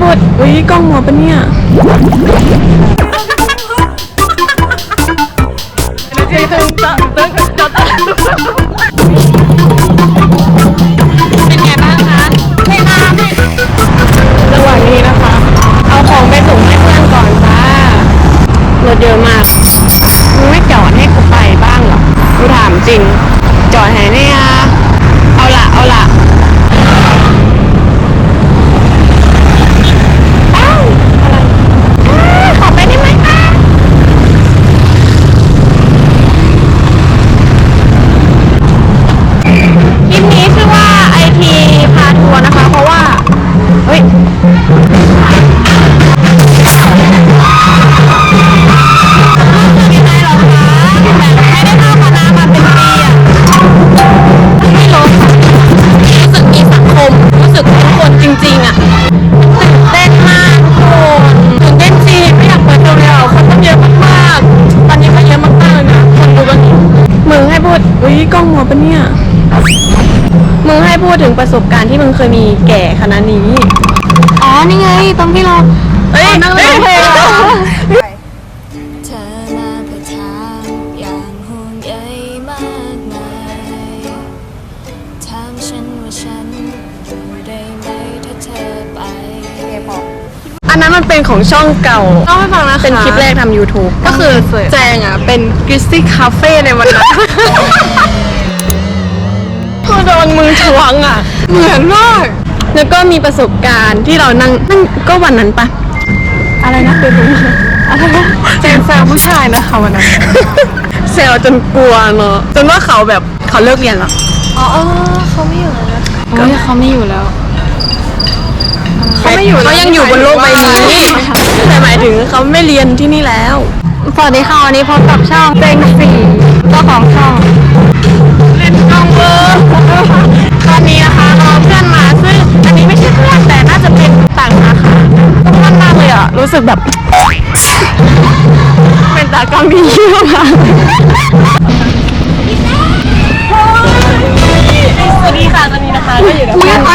พูดอุ้ยกล้องหัวปะเนี่ยเป็นไงบ้างคะไม่น้ำระหว่างนี้นะคะ เอาของไปส่งให้เพื่อนก่อนจ้ารถเยอะมาก วปะเนี่ย มึงให้พูดถึงประสบการณ์ที่มึงเคยมีแก่คณะนี้ อ๋อ นี่ไง ตรงที่เราเอ้ยนั่งเลยเพลงเธอมาเพื่อถามอย่างห่วงใยมากมายถามฉันว่าฉันอยู่ได้ไหมถ้าเธอไปอันนั้นมันเป็นของช่องเก่าเล่าให้ฟังนะคะเป็นคลิปแรกทำ YouTube ก็คือแจงอะ เป็นกริสตี้คาเฟ่ในวันนั้นก็โด นมือชวงอะ เหมือนมาก แล้วก็มีประสบการณ์ที่เรานั่งนั่งก็วันนั้นปะอะไรนะเป็นอะไรนะแจงแซวผู้ชายนะคะวันนั้นแซวจนกลัวเนอะจนว่าเขาแบบเขาเลิกเรียนแล้วอ๋อเขาไม่อยู่แล้วโอ้ยเขาไม่อยู่แล้วเขาไม่อยู่เขายังอยู่บนโลกใบนี้แต่หมายถึงเขาไม่เรียนที่นี่แล้วสวัสดีค่ะวันนี้พบกับช่องเต็งสี่เจ้าของช่อง กแบบ เป็นตากล้องที่เยี่ยมมากสวัสดีค่ะตอนนี้นะคะก็อยู่กับเพื่อนมา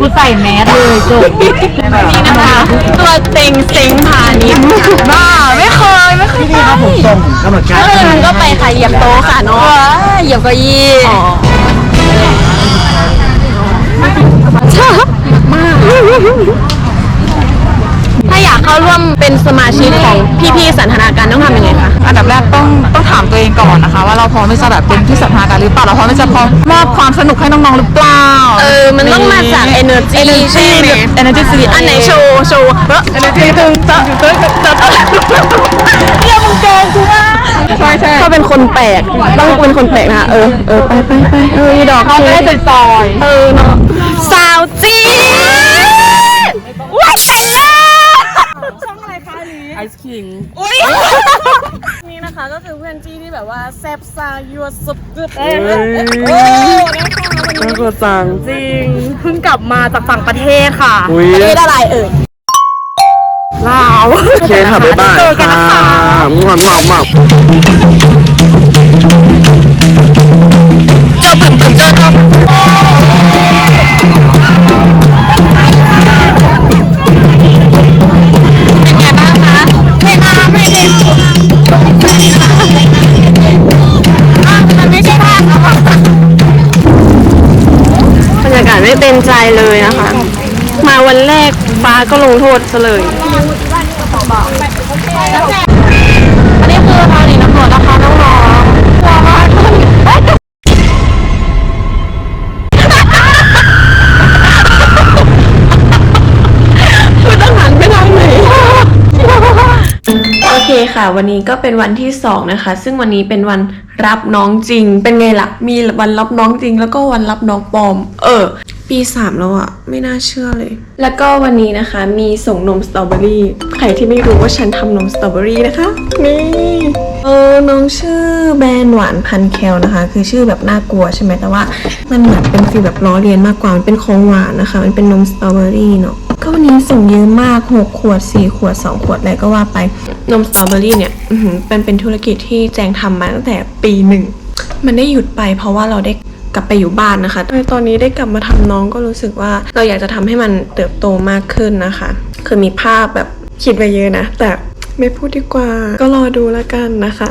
กูใส่แมสเลยจบนี่นะคะ ตัวเต็งเซ็งพาณิชย์บ้าไม่เคยไม่เคยไปส่งกำหนดการเมื่อคืนก็ไปค่ะเหยียบโต๊ะค่ะเนาะเหยียบเก้าอี้ถ้า อยากเข้าร่วมเป็นสมาชิกของพี่ๆสันทนาการต้องทำยังไงคะอันดับแรกต้องต้องถามตัวเองก่อนนะคะ ว่าเราพร้อมที่จะแบบเป็นที่สัมภาการหรือเปล่าเราพร้อมที่จะพร้อมมอบความสนุกให้น้องๆหรือเปล่าเออมันต้องมาจาก energy ใช่ไหม energy สิอันไหนโชว์โชว์เออ energy ตึงตึงตึงตึงตึงเรียกมึงแกงกูว่าใช่ใช่เขาเป็นคนแปลกต้องเป็นคนแปลกนะคะเออเออไปไปไปเอออีดอกเขาไม่ได้ซอยเออเนาะสาวจี ครีมนี่นะคะก็คือเพื่อนจี้ที่แบบว่าแซบซายัวสุดกึดเอ้ยน่ากลัวจังจริงเพิ่งกลับมาจากต่างประเทศค่ะอุ้ยประเทศอะไรเอ่ย ลาว โอเคค่ะบ๊ายบายเจอกันค่ะนะคะมั่วมั่วมั่วเบรรยากาศไม่เป็นใจเลยนะคะ มาวันแรกฟ้าก็ลงโทษซะเลยอัน คค่ะ วันนี้ก็เป็นวันที่สองนะคะ ซึ่งวันนี้เป็นวันรับน้องจริง เป็นไงล่ะ มีวันรับน้องจริง แล้วก็วันรับน้องปลอม เออ ปีสามแล้วอะไม่น่าเชื่อเลย แล้วก็วันนี้นะคะ มีส่งนมสตรอเบอรี่ ใครที่ไม่รู้ว่าฉันทำนมสตรอเบอรี่นะคะ นี่ เออ น้องชื่อแบรนด์หวานพันแคลนะคะ คือชื่อแบบน่ากลัวใช่ไหมแต่ว่า มันเหมือนเป็นฟีลแบบล้อเลียนมากกว่า มันเป็นของหวานนะคะ มันเป็นนมสตรอเบอรี่เนาะ ก็วันนี้ส่งเยอะมาก 6 ขวด 4 ขวด 2 ขวดอะไรก็ว่าไป นมสตรอเบอรี่เนี่ยเป็นเป็นธุรกิจที่แจงทำมาตั้งแต่ปีหนึ่ง มันได้หยุดไปเพราะว่าเราได้กลับไปอยู่บ้านนะคะตอนนี้ได้กลับมาทำน้องก็รู้สึกว่าเราอยากจะทำให้มันเติบโตมากขึ้นนะคะ คือมีภาพแบบคิดไว้เยอะนะ แต่ไม่พูดดีกว่า ก็รอดูแล้วกันนะคะ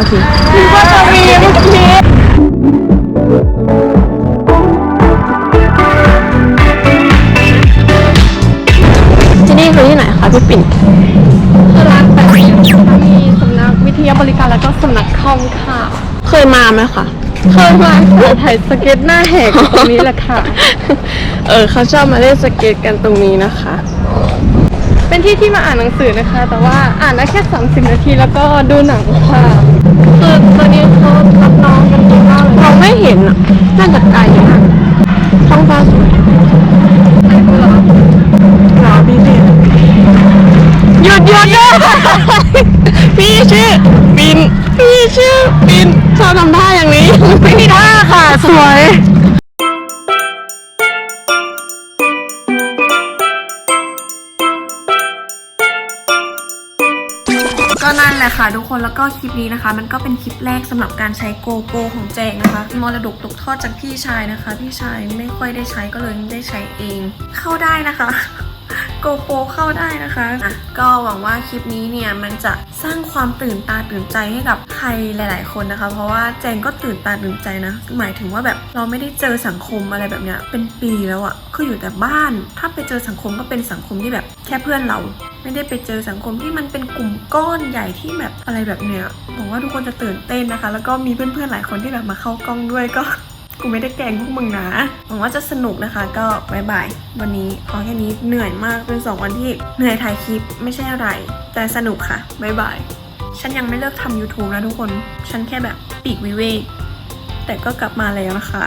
โอเคคือว่าจะมีเมื่อกี้ที่นี่คือที่ไหนคะพี่ปิ่นคือร้านแปดเหลี่ยมมีสำนักวิทยาบริการแล้วก็สำนักคอมค่ะ เคยมาไหมคะเคยมาถ่ายสเก็ตหน้าแหกอยู่ตรงนี้แหละค่ะ เออเขาชอบมาเล่นสเก็ตกันตรงนี้นะคะ เป็นที่ที่มาอ่านหนังสือนะคะ แต่ว่าอ่านได้แค่ 30 นาทีแล้วก็ดูหนังค่ะคือตอนนี้เขารับน้องกันเยอะมากเลยเราไม่เห็นอะน่าจะไกลอยู่นะท้องฟ้าสวยหรอพี่ปิ่นหยุดหยุดหยุดพี่ชื่อปิน พี่ชื่อปินชอบทำท่าอย่างนี้ ไม่มีท่าค่ะ สวย ก็นั่นแหละค่ะ ทุกคนแล้วก็คลิปนี้นะคะ มันก็เป็นคลิปแรกสำหรับการใช้โกโปรของแจงนะคะมรดกตกทอดจากพี่ชายนะคะ พี่ชายไม่ค่อยได้ใช้ก็เลยได้ใช้เอง เข้าได้นะคะโกโปเข้าได้นะคะอะก็หวังว่าคลิปนี้เนี่ยมันจะสร้างความตื่นตาตื่นใจให้กับใครหลาย ๆ คนนะคะ เพราะว่าแจงก็ตื่นตาตื่นใจนะ หมายถึงว่าแบบเราไม่ได้เจอสังคมอะไรแบบเนี้ยเป็นปีแล้วอะคืออยู่แต่บ้าน ถ้าไปเจอสังคมก็เป็นสังคมที่แบบแค่เพื่อนเรา ไม่ได้ไปเจอสังคมที่มันเป็นกลุ่มก้อนใหญ่ที่แบบอะไรแบบเนี้ยหวังว่าทุกคนจะตื่นเต้นนะคะ แล้วก็มีเพื่อนๆหลายคนที่แบบมาเข้ากล้องด้วยก็กูไม่ได้แกงพวกมึงนะหวังว่าจะสนุกนะคะ ก็บายบายวันนี้พอแค่นี้เหนื่อยมากเป็นสองวันที่เหนื่อยถ่ายคลิปไม่ใช่อะไร แต่สนุกค่ะบายบายฉันยังไม่เลิกทำ YouTube นะทุกคน ฉันแค่แบบปีกวิเวกแต่ก็กลับมาแล้วนะคะ